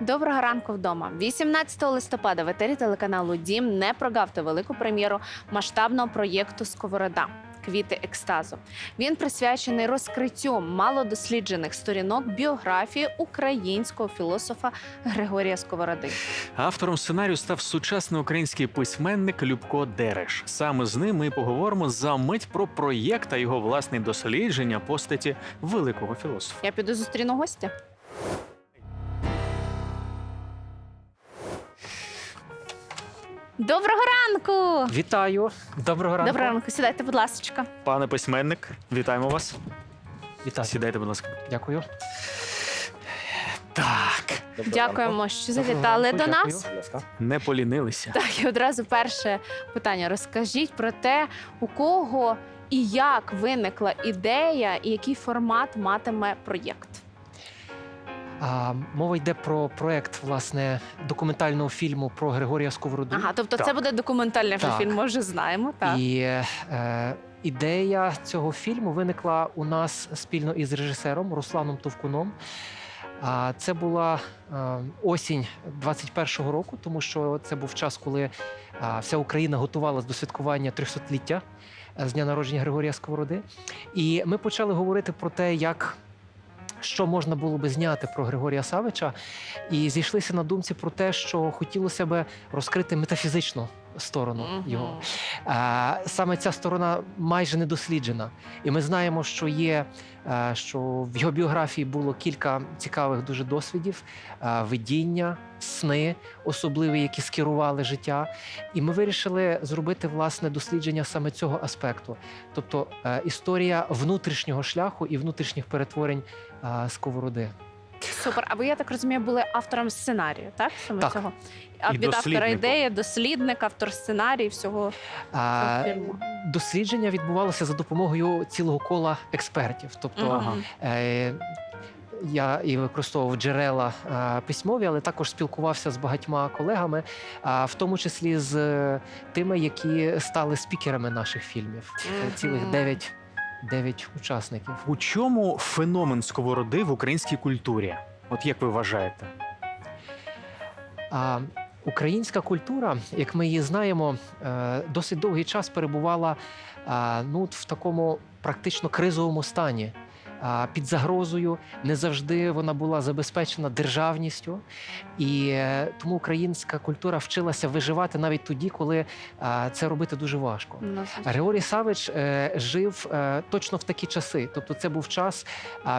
Доброго ранку вдома. 18 листопада в етері телеканалу Дім не прогавте велику прем'єру масштабного проєкту Сковорода. Квіти екстазу. Він присвячений розкриттю малодосліджених сторінок біографії українського філософа Григорія Сковороди. Автором сценарію став сучасний український письменник Любко Дереш. Саме з ним ми поговоримо за мить про проєкт та його власне дослідження постаті великого філософа. Я піду зустріну гостя. Доброго ранку! Вітаю, доброго ранку. Доброго ранку. Сідайте, будь ласка. Пане письменник, вітаємо вас. Вітаю. Сідайте, будь ласка. Дякую. Так, Дякуємо, що завітали ранку, до дякую. нас. не полінилися. Так, і одразу перше питання. Розкажіть про те, у кого і як виникла ідея, і який формат матиме проєкт. Мова йде про проект власне документального фільму про Григорія Сковороду. Ага, тобто це буде документальний Так. фільм, ми вже знаємо. Так. І е, ідея цього фільму виникла у нас спільно із режисером Русланом Товкуном. А це була е, осінь 21-го року, тому що це був час, коли вся Україна готувалась до святкування 300-ліття е, з дня народження Григорія Сковороди. І ми почали говорити про те, як. Що можна було би зняти про Григорія Савича, і зійшлися на думці про те, що хотілося би розкрити метафізичну сторону Мгм. його. Е, Саме ця сторона майже не досліджена. І ми знаємо, що є, е, що в його біографії було кілька цікавих дуже досвідів, е, видіння, сни, особливі, які скерували життя. І ми вирішили зробити власне дослідження саме цього аспекту, тобто е, історія внутрішнього шляху і внутрішніх перетворень е, сковороди. Супер. А ви, я так розумію, були автором сценарію, так? Саме Так. цього? А І від автора дослідником. ідеї, дослідник, автор сценарію, всього. А, фільму. дослідження відбувалося за допомогою цілого кола експертів. Тобто Ага. Мгм. Е, Я і використовував джерела е, письмові, але також спілкувався з багатьма колегами, а в тому числі з е, тими, які стали спікерами наших фільмів. Мгм. Цілих дев'ять, дев'ять учасників. У чому феномен сковороди в українській культурі? От як ви вважаєте? А українська культура, як ми її знаємо, е, досить довгий час перебувала ну, в такому практично кризовому стані. Під загрозою не завжди вона була забезпечена державністю, і е, тому українська культура вчилася виживати навіть тоді, коли це робити дуже важко. Ну. Григорій Савич е, жив е, точно в такі часи. Тобто, це був час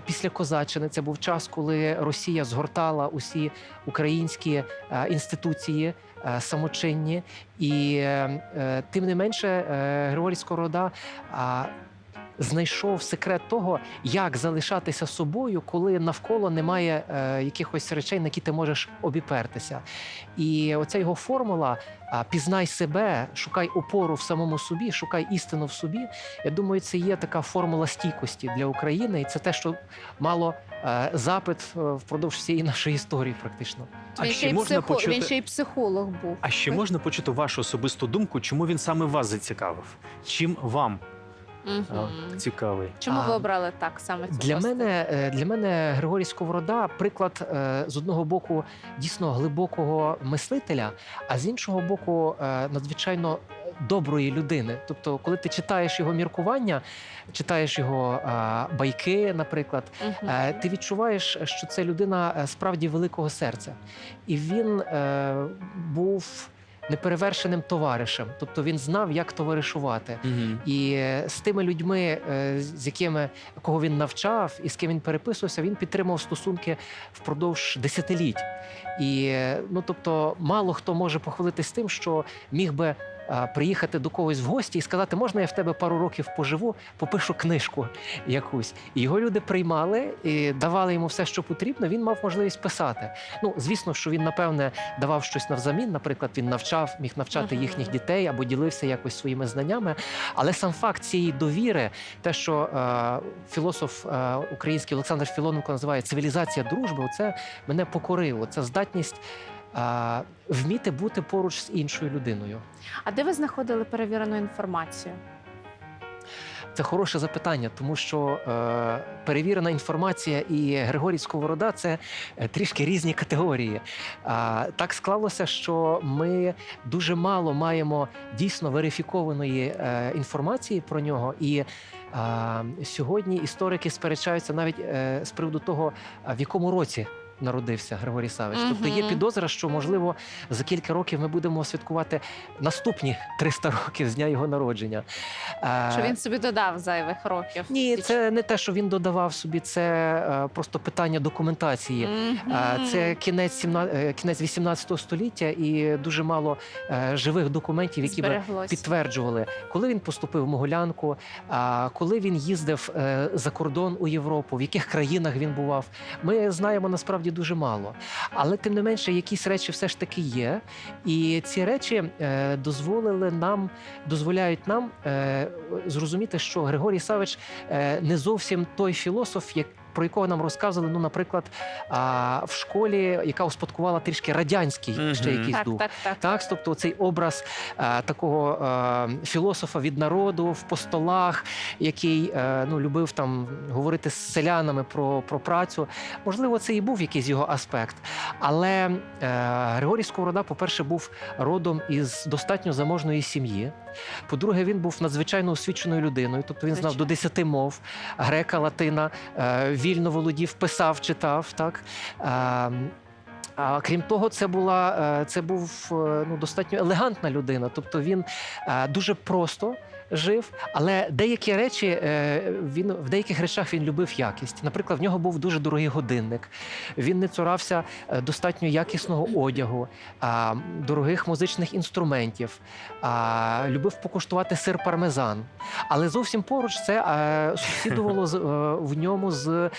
після козаччини, це був час, коли Росія згортала усі українські е, інституції. е, Самочинні, і е, е, тим не менше, е, Григорій Скорода а, знайшов секрет того, як залишатися собою, коли навколо немає е, якихось речей, на які ти можеш обіпертися. І оця його формула пізнай себе, шукай опору в самому собі, шукай істину в собі. Я думаю, це є така формула стійкості для України, і це те, що мало е, запит е, впродовж всієї нашої історії, практично. А Він ще ще, й можна психо... почути- він ще й психолог був. А ще можна почути вашу особисту думку, чому він саме вас зацікавив? Чим вам Е, цікавий? Чому А, ви обрали так саме цю Для мене, е, для мене Григорій Сковорода приклад е, з одного боку дійсно глибокого мислителя, а з іншого боку, е, надзвичайно доброї людини. Тобто, коли ти читаєш його міркування, читаєш його байки, наприклад. Е, Ти відчуваєш, що це людина справді великого серця, і він був неперевершеним товаришем, тобто він знав, як товаришувати. І е, з тими людьми, е, з якими кого він навчав і з ким він переписувався, він підтримав стосунки впродовж десятиліть. І е, ну тобто, мало хто може похвалитись тим, що міг би. Приїхати до когось в гості і сказати, можна я в тебе пару років поживу, попишу книжку якусь. І його люди приймали і давали йому все, що потрібно. Він мав можливість писати. Ну, звісно, що він напевне давав щось навзамін. Наприклад, він навчав, міг навчати їхніх дітей або ділився якось своїми знаннями. Але сам факт цієї довіри, те, що е, філософ е, український Олександр Філоненко називає цивілізація дружби, оце мене покорило. Це здатність вміти бути поруч з іншою людиною. А де ви знаходили перевірену інформацію? Це хороше запитання, тому що е, перевірена інформація і Григорій Сковорода це е, трішки різні категорії. А, так склалося, що ми дуже мало маємо дійсно верифікованої е, інформації про нього. І а, сьогодні історики сперечаються навіть е, з приводу того, в якому році. Народився Григорій Савич. Тобто є підозра, що можливо за кілька років ми будемо святкувати наступні 300 років з дня його народження. Що він собі додав зайвих років? ні, це не те, що він додавав собі, це е, просто питання документації. Це кінець 17, е, кінець 18 століття і дуже мало е, живих документів, які би підтверджували, коли він поступив в Могилянку, коли він їздив за кордон у Європу, в яких країнах він бував. Ми знаємо насправді дуже мало. Але тим не менше, якісь речі все ж таки є. І ці речі е, дозволили нам, дозволяють нам е, зрозуміти, що Григорій Савич е, не зовсім той філософ, як. Про якого нам розказували, ну, наприклад, а, в школі, яка успадкувала трішки радянський ще якийсь Так, дух. так, так. Так, тобто цей образ е, такого е, філософа від народу в постолах, який е, ну, любив там говорити з селянами про, про працю. Можливо, це і був якийсь його аспект. Але е, Григорій Сковорода, по-перше, був родом із достатньо заможної сім'ї. По-друге, він був надзвичайно освіченою людиною, тобто він знав Звичайно. до десяти мов грека, латина, е, вільно володів, писав, читав. Так. Е, а крім того, це була е, це був е, ну достатньо елегантна людина. Тобто він е, дуже просто жив, але деякі речі е, він в деяких речах він любив якість. Наприклад, в нього був дуже дорогий годинник. Він не цурався е, достатньо якісного одягу, дорогих музичних інструментів, любив покуштувати сир пармезан. Але зовсім поруч це е, сусідувало в ньому з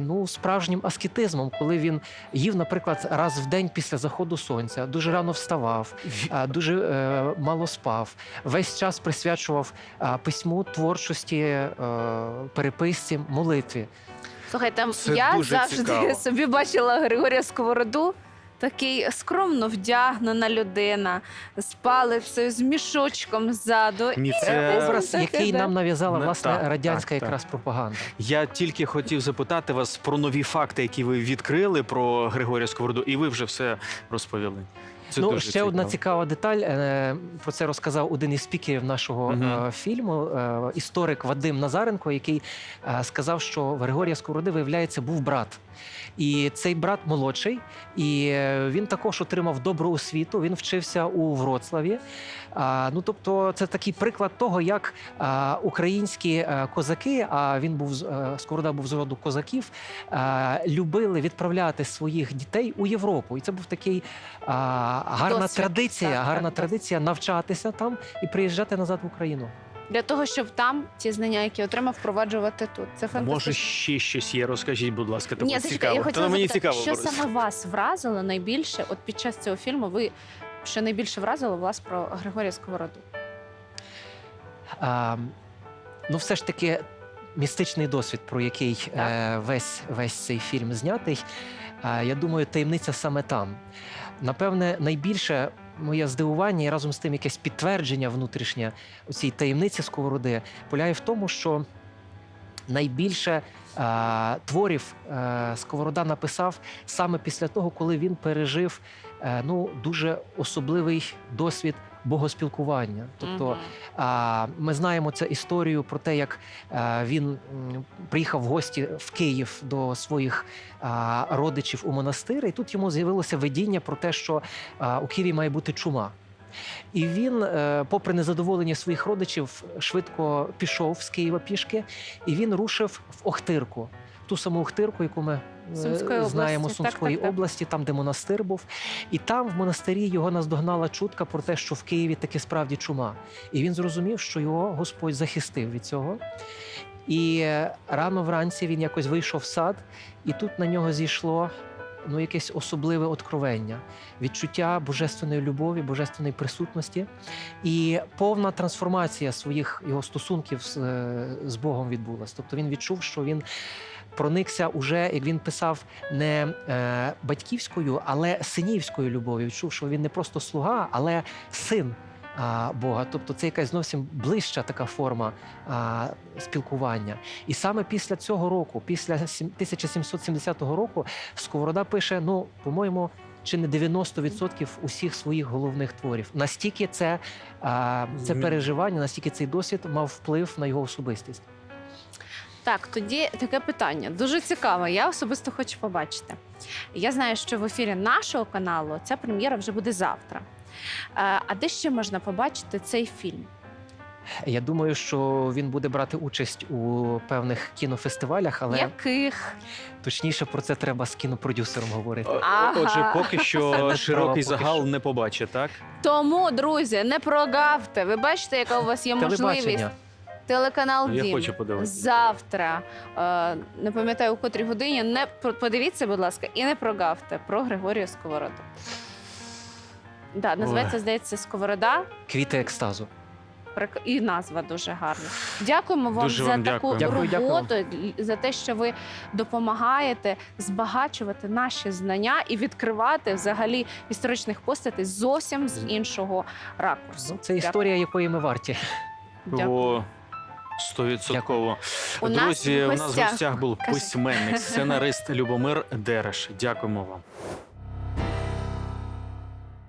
ну, справжнім аскетизмом, коли він їв, наприклад, раз в день після заходу сонця, дуже рано вставав, дуже мало спав. Весь час присвячував е, письму, творчості, е, переписці, молитві. Слухайте, Це я завжди цікаво. собі бачила Григорія Сковороду. Такий скромно вдягнена людина з палицею, з мішочком ззаду. Ні, І це десь Образ, який да. нам нав'язала Не власне так, радянська так, так. якраз пропаганда. Я тільки хотів запитати вас про нові факти, які ви відкрили про Григорія Сковороду, і ви вже все розповіли. Це ну, дуже ще цікаво. одна цікава деталь. е, Про це розказав один із спікерів нашого Мгм. е, фільму, е, історик Вадим Назаренко, який е, сказав, що в Григорія Сковороди, виявляється, був брат. І цей брат молодший, і е, він також отримав добру освіту. Він вчився у Вроцлаві. А, ну тобто, це такий приклад того, як а, українські е, козаки, а він був з- е, Сковорода був з роду козаків, е, любили відправляти своїх дітей у Європу. І це був такий а, гарна Досвід. традиція, Так, гарна так, традиція навчатися там і приїжджати назад в Україну. Для того, щоб там ті знання, які отримав, впроваджувати тут. Це Може, ще щось є. Розкажіть, будь ласка, Ні, зачекай, цікавого. я хотіла мені цікаво. що просто. саме вас вразило найбільше? От під час цього фільму ви що найбільше вразило вас про Григорія Сковороду? А, ну, все ж таки, містичний досвід, про який е, весь, весь цей фільм знятий. е, я думаю, таємниця саме там. Напевне, найбільше моє здивування і разом з тим якесь підтвердження внутрішнє у цій таємниці сковороди полягає в тому, що найбільше е, творів е, Сковорода написав саме після того, коли він пережив е, ну, дуже особливий досвід богоспілкування. Тобто а, Ми знаємо цю історію про те, як е, він приїхав в гості в Київ до своїх родичів у монастир, і тут йому з'явилося видіння про те, що у Києві має бути чума. І він, е, попри незадоволення своїх родичів, швидко пішов з Києва пішки, і він рушив в Охтирку, ту саму Охтирку, яку ми е, Сумської знаємо області. Сумської так, так. області, там, де монастир був. І там, в монастирі, його наздогнала чутка про те, що в Києві таки справді чума. І він зрозумів, що його Господь захистив від цього. І е, рано вранці він якось вийшов в сад, і тут на нього зійшло ну, якесь особливе откровення, відчуття божественної любові, божественної присутності, і повна трансформація своїх його стосунків з, е, з Богом відбулась. Тобто він відчув, що він проникся уже, як він писав, не е, батьківською, але синівською любов'ю. Відчув, що він не просто слуга, але син. А, Бога. Тобто це якась зовсім ближча така форма а, спілкування. І саме після цього року, після сім- 1770 року, Сковорода пише: ну, по-моєму, чи не 90% усіх своїх головних творів. Настільки це, а, це переживання, настільки цей досвід мав вплив на його особистість. Так, тоді таке питання дуже цікаве. Я особисто хочу побачити. Я знаю, що в ефірі нашого каналу ця прем'єра вже буде завтра. Е, А де ще можна побачити цей фільм? Я думаю, що він буде брати участь у певних кінофестивалях, але Яких? точніше про це треба з кінопродюсером говорити. Ага. Отже, поки що широкий поки загал що. не побачить, так? Тому, друзі, не прогавте. Ви бачите, яка у вас є можливість. Телеканал Я Дім. хочу подивитися. Завтра, е, не пам'ятаю у котрій годині. Не подивіться, будь ласка, і не прогавте про Григорія Сковороду. Да, називається, здається, Сковорода. Квіти екстазу. Прик- І назва дуже гарна. Дякуємо вам Дуже за вам таку дякуємо. Дякую, роботу, за те, що ви допомагаєте збагачувати наші знання і відкривати взагалі історичних постатей зовсім з іншого ракурсу. Ну, це історія, якої ми варті. Дякую. О, стовідсотково. У нас Друзі, в у нас в гостях- гостях був Кажи. письменник, сценарист Любомир Дереш. Дякуємо вам.